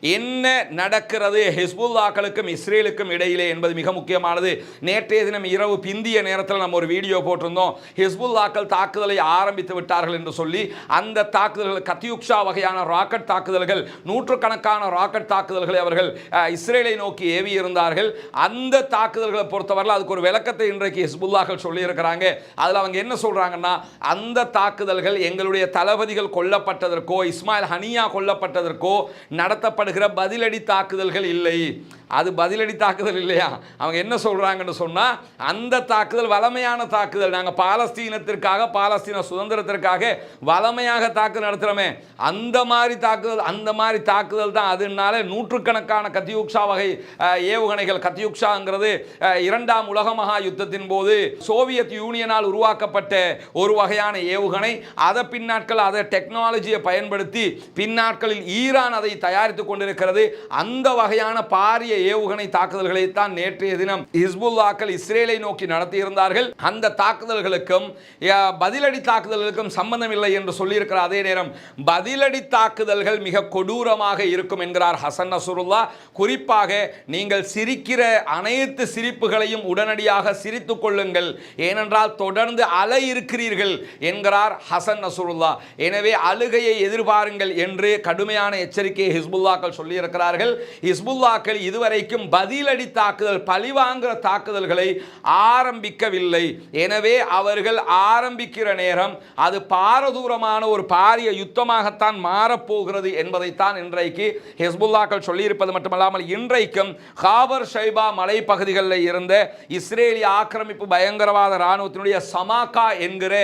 என்ன நடக்கிறது? ஹிஸ்புல்லாக்களுக்கும் இஸ்ரேலுக்கும் இடையிலே என்பது மிக முக்கியமானது. நேற்றைய தினம் இரவு பிந்திய நேரத்தில் நம்ம ஒரு வீடியோ போட்டிருந்தோம். ஹிஸ்புல்லாக்கள் தாக்குதலை ஆரம்பித்து விட்டார்கள் என்று சொல்லி அந்த தாக்குதல்கள் கத்தியுக்ஷா வகையான ராக்கெட் தாக்குதல்கள் நூற்றுக்கணக்கான ராக்கெட் தாக்குதல்களை அவர்கள் இஸ்ரேலை நோக்கி ஏவி இருந்தார்கள் அந்த தாக்குதல்களை பொறுத்தவரையில் அதுக்கு ஒரு விளக்கத்தை இன்றைக்கு ஹிஸ்புல்லாக்கள் சொல்லியிருக்கிறாங்க. அதில் அவங்க என்ன சொல்கிறாங்கன்னா அந்த தாக்குதல்கள் எங்களுடைய தளபதிகள் கொல்லப்பட்டதற்கோ இஸ்மாயில் ஹனியா கொல்லப்பட்டதற்கோ நடத்தப்பட்ட நடத்தப்படுகிற பதிலடி தாக்குதல்கள் இல்லை. அது பதிலடி தாக்குதல் இல்லையா? அவங்க என்ன சொல்கிறாங்கன்னு சொன்னால் அந்த தாக்குதல் வளமையான தாக்குதல். நாங்கள் பாலஸ்தீனத்திற்காக பாலஸ்தீன சுதந்திரத்திற்காக வளமையாக தாக்குதல் நடத்துகிறோமே அந்த மாதிரி தாக்குதல் அந்த மாதிரி தாக்குதல் தான் அதனால நூற்றுக்கணக்கான கத்தியுக்ஷா வகை ஏவுகணைகள். கத்தியுக்ஷாங்கிறது இரண்டாம் உலக மகா யுத்தத்தின் போது சோவியத் யூனியனால் உருவாக்கப்பட்ட ஒரு வகையான ஏவுகணை. அதை பின்னாட்கள் அதை டெக்னாலஜியை பயன்படுத்தி பின்னாட்களில் ஈரான் அதை தயாரித்து கொண்டிருக்கிறது. அந்த வகையான பாரிய ஏவுகணை தாக்குதல்களை தான் நேற்றைய தினம் ஹிஸ்புல்லாக்கள் இஸ்ரேலை நோக்கி நடத்தியிருந்தார்கள். அந்த தாக்குதல்களுக்கும் பதிலடி தாக்குதல்களுக்கும் சம்பந்தம் இல்லை என்று சொல்லியிருக்கிற அதே நேரம் பதிலடி தாக்குதல்கள் மிக கொடூரமாக இருக்கும் என்கிறார் ஹசன் நசுருல்லா. குறிப்பாக நீங்கள் சிரிக்கிற அனைத்து சிரிப்புகளையும் உடனடியாக சிரித்துக் கொள்ளுங்கள். ஏனென்றால் தொடர்ந்து அலை இருக்கிறீர்கள் என்கிறார் ஹசன் நசுருல்லா. எனவே அழுகையை எதிர்பாருங்கள் என்று கடுமையான எச்சரிக்கையை ஹிஸ்புல்லாக்கள் சொல்லியிருக்கிறார்கள். ஹிஸ்புல்லாக்கள் வரைக்கும் பதிலடி தாக்குதல் பழிவாங்குகிற தாக்குதல்களை ஆரம்பிக்கவில்லை. எனவே அவர்கள் ஆரம்பிக்கிற நேரம் அது பாரதூரமான ஒரு பாரிய யுத்தமாகத்தான் மாறப்போகிறது என்பதைத்தான் இன்றைக்கு ஹெஸ்புல்லாக்கள் சொல்லியிருப்பது மட்டுமல்லாமல் இன்றைக்கும் ஹாபர் ஷைபா மலைப்பகுதிகளில் இருந்த இஸ்ரேலிய ஆக்கிரமிப்பு பயங்கரவாத இராணுவத்தினுடைய சமாக்கா என்கிற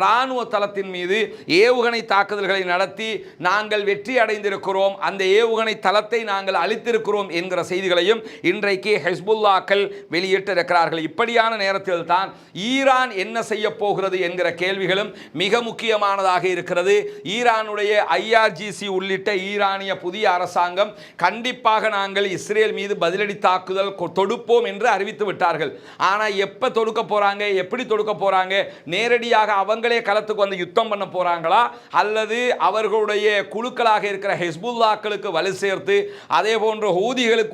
இராணுவ தளத்தின் மீது ஏவுகணை தாக்குதல்களை நடத்தி நாங்கள் வெற்றி அடைந்திருக்கிறோம். அந்த ஏவுகணை தளத்தை நாங்கள் அளித்திருக்கிறோம் என்கிற செய்திகளையும் இன்றைக்கு ஹெஸ்புல்லாக்கள் வெளியிட்டிருக்கிறார்கள். இப்படியான நேரத்தில் தான் ஈரான் என்ன செய்ய போகிறது என்கிற கேள்விகளும் மிக முக்கியமானதாக இருக்கிறது. ஈரானுடைய ஐஆர்ஜிசி உள்ளிட்ட ஈரானிய புதிய அரசாங்கம் கண்டிப்பாக நாங்கள் இஸ்ரேல் மீது பதிலடி தாக்குதல் தொடுப்போம் என்று அறிவித்து விட்டார்கள். ஆனால் எப்போ தொடுக்க போறாங்க எப்படி தொடுக்க போறாங்க நேரடியாக அவங்களே களத்துக்கு வந்து யுத்தம் பண்ண போறாங்களா அல்லது அவர்களுடைய குழுக்களாக இருக்கிற ஹெஸ்புல்லாக்களுக்கு வலு சேர்த்து அதே போன்ற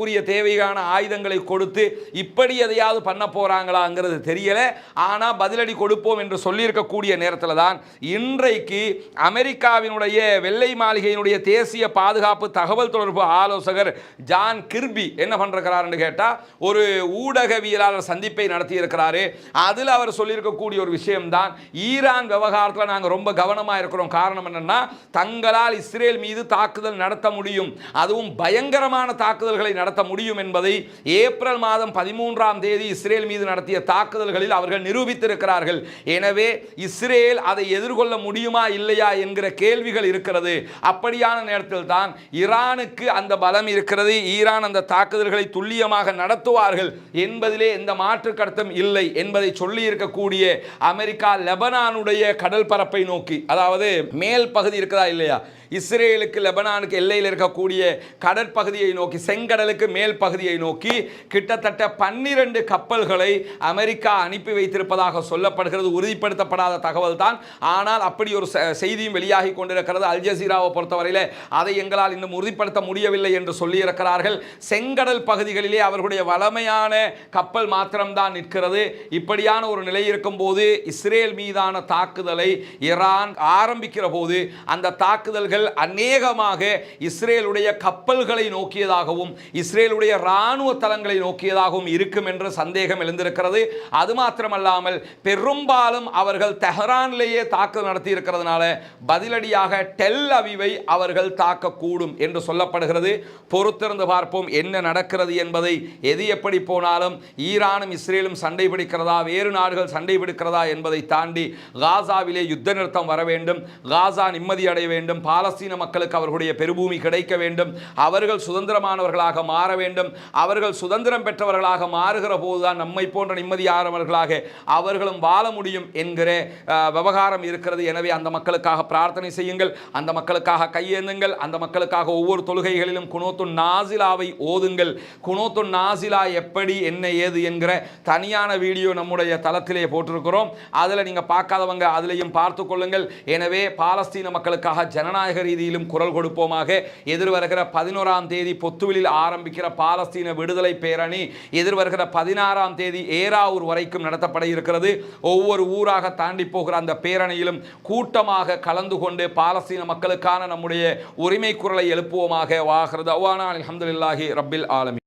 அதற்குரிய தேவையான ஆயுதங்களை கொடுத்து இப்படி எதையாவது பண்ண போறாங்களாங்கிறது தெரியல. ஆனால் பதிலடி கொடுப்போம் என்று சொல்லியிருக்கக்கூடிய நேரத்தில் தான் இன்றைக்கு அமெரிக்காவினுடைய வெள்ளை மாளிகையினுடைய தேசிய பாதுகாப்பு தகவல் தொடர்பு ஆலோசகர் ஜான் கிர்பி என்ன பண்றாருன்னு கேட்டால் ஒரு ஊடகவியலாளர் சந்திப்பை நடத்தி இருக்கிறாரு அதில் அவர் சொல்லியிருக்கக்கூடிய ஒரு விஷயம்தான் ஈரான் விவகாரத்தில் நாங்கள் ரொம்ப கவனமாக இருக்கிறோம். காரணம் என்னன்னா தங்களால் இஸ்ரேல் மீது தாக்குதல் நடத்த முடியும். அதுவும் பயங்கரமான தாக்குதல்களை நடத்த முடியும் என்பதை ஏப்ரல் மாதம் பதிமூன்றாம் தேதி இஸ்ரேல் மீது நடத்திய தாக்குதல்களில் அவர்கள் நிரூபித்திருக்கிறார்கள். எனவே இஸ்ரேல் அதை எதிர்கொள்ள முடியுமா இல்லையா என்கிற கேள்விகள் இருக்கிறது. அப்படியான நேரத்தில் தான் ஈரானுக்கு அந்த பலம் இருக்கிறது. ஈரான் அந்த தாக்குதல்களை துல்லியமாக நடத்துவார்கள் என்பதிலே எந்த மாற்று கருத்தும் இல்லை என்பதை சொல்லி இருக்கக்கூடிய அமெரிக்கா லெபனானுடைய கடல் பரப்பை நோக்கி. அதாவது மேல் பகுதி இருக்கிறதா இல்லையா? இஸ்ரேலுக்கு லெபனானுக்கு எல்லையில் இருக்கக்கூடிய கடற்பகுதியை நோக்கி செங்கடலுக்கு மேல் பகுதியை நோக்கி கிட்டத்தட்ட பன்னிரண்டு கப்பல்களை அமெரிக்கா அனுப்பி வைத்திருப்பதாக சொல்லப்படுகிறது. உறுதிப்படுத்தப்படாத தகவல் தான். ஆனால் அப்படி ஒரு செ- செய்தியும் வெளியாகி கொண்டிருக்கிறது. அல் ஜசீராவை பொறுத்தவரையில் அதை எங்களால் இன்னும் உறுதிப்படுத்த முடியவில்லை என்று சொல்லியிருக்கிறார்கள். செங்கடல் பகுதிகளிலே அவர்களுடைய வளமையான கப்பல் மாத்திரம்தான் நிற்கிறது. இப்படியான ஒரு நிலை இருக்கும்போது இஸ்ரேல் மீதான தாக்குதலை ஈரான் ஆரம்பிக்கிற போது அந்த தாக்குதல்கள் அநேகமாக இஸ்ரேலுடைய கப்பல்களை நோக்கியதாகவும் இஸ்ரேலுடைய இராணுவ தளங்களை நோக்கியதாகவும் இருக்கும் என்ற சந்தேகம் எழுந்திருக்கிறது. அது மாத்திரமல்லாமல் பெரும்பாலும் அவர்கள் தெஹரான்லேயே தாக்குதல் நடத்தி இருக்கிறதுனால பதிலடியாக டெல் அவிவை அவர்கள் தாக்கக்கூடும் என்று சொல்லப்படுகிறது. பொறுத்திருந்து பார்ப்போம் என்ன நடக்கிறது என்பதை எது எப்படி போனாலும் ஈரானும் இஸ்ரேலும் சண்டை பிடிக்கிறதா வேறு நாடுகள் சண்டை பிடிக்கிறதா என்பதை தாண்டி காசாவிலே யுத்த நிறுத்தம் வர வேண்டும் காசா நிம்மதி அடைய வேண்டும் பாலஸ்தீன மக்களுக்கு அவர்களுடைய பெருபூமி கிடைக்க வேண்டும். அவர்கள் சுதந்திரமானவர்களாக மாற வேண்டும். அவர்கள் சுதந்திரம் பெற்றவர்களாக மாறுகிற போதுதான் நம்மை போன்ற நிம்மதியானவர்களாக அவர்களும் வாழ முடியும் என்கிற விவகாரம் இருக்கிறது. எனவே அந்த மக்களுக்காக பிரார்த்தனை செய்யுங்கள். அந்த மக்களுக்காக கையேந்துங்கள். அந்த மக்களுக்காக ஒவ்வொரு தொழுகைகளிலும் குணோத்து நாசிலாவை ஓதுங்கள். குணோத்து நாசிலா எப்படி என்ன ஏது என்கிற தனியான வீடியோ நம்முடைய தளத்திலே போட்டிருக்கிறோம். அதில் நீங்கள் பார்க்காதவங்க அதிலையும் பார்த்து கொள்ளுங்கள். எனவே பாலஸ்தீன மக்களுக்காக ஜனநாயக ஜனநாயக ரீதியிலும் குரல் கொடுப்போமாக. எதிர்வருகிற பதினோராம் தேதி பொத்துவிலில் ஆரம்பிக்கிற பாலஸ்தீன விடுதலை பேரணி எதிர்வருகிற பதினாறாம் தேதி ஏராவூர் வரைக்கும் நடத்தப்பட இருக்கிறது. ஒவ்வொரு ஊராக தாண்டி போகிற அந்த பேரணியிலும் கூட்டமாக கலந்து கொண்டு பாலஸ்தீன மக்களுக்கான நம்முடைய உரிமை குரலை எழுப்புவோமாக. வாகிறது அவ்வானா அலமதுல்லாஹி ரப்பில் ஆலமி